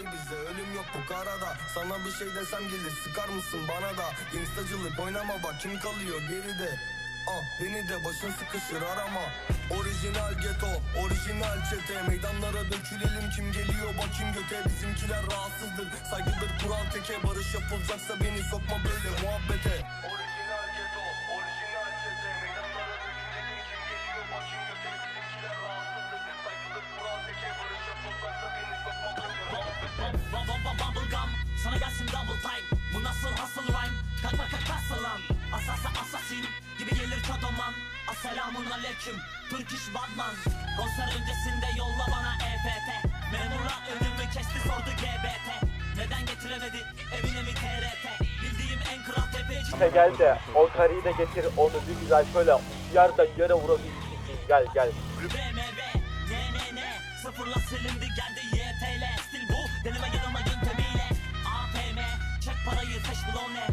okey bize ölüm yok bu karada. Sana bir şey desem gelir sıkar mısın bana da? Instacılık oynama bak kim kalıyor geride? Ah beni de başın sıkışır arama. Orijinal geto, orijinal çete. Meydanlara dökülelim kim geliyor bakayım göte. Bizimkiler rahatsızdır, saygıdır kural teke. Barış yapılacaksa beni sokma böyle muhabbete. Orijinal Asselamun aleyküm Turkish Batman Konser öncesinde yolla bana EFT Memurlar önümü kesti sordu GBT Neden getiremedi evine mi TRT Bildiğim en kral tepeci. İşte gel de o karıyı da getir onu bir güzel şöyle yerden yere vurabilsin gel gel. BMW ne Sıfırla silindi geldi YTL Stil bu deneme yanılma yöntemiyle. ATM Çek parayı seç bul ne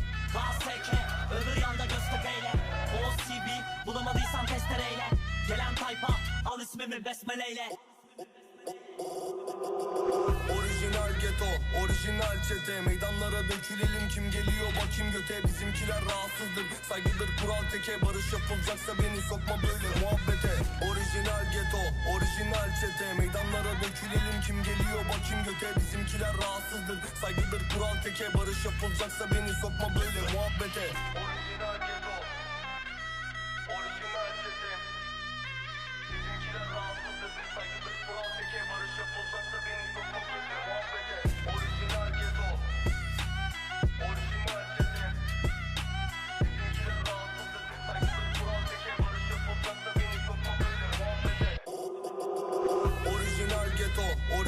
Gelen tayfa Al ismimi besmeleyle. Orijinal geto, orijinal çete. Meydanlara dökülelim kim geliyor bakayım göte. Bizimkiler rahatsızdır, saygıdır kural teke. Barış yapılacaksa beni sokma böyle muhabbete. Orijinal geto, orijinal çete. Meydanlara dökülelim kim geliyor bakayım göte. Bizimkiler rahatsızdır, saygıdır kural teke. Barış yapılacaksa beni sokma böyle muhabbete. Orijinal geto, orijinal çete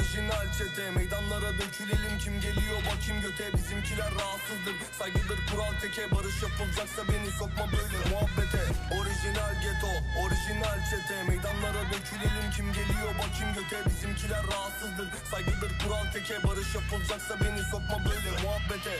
orijinal çete Meydanlara dökülelim kim geliyor bakayım göte. Bizimkiler rahatsızdır, saygıdır kural teke. Barış yapılacaksa beni sokma böyle muhabbete. Orijinal geto, orijinal çete Meydanlara dökülelim kim geliyor bakayım göte. Bizimkiler rahatsızdır, saygıdır kural teke. Barış yapılacaksa beni sokma böyle muhabbete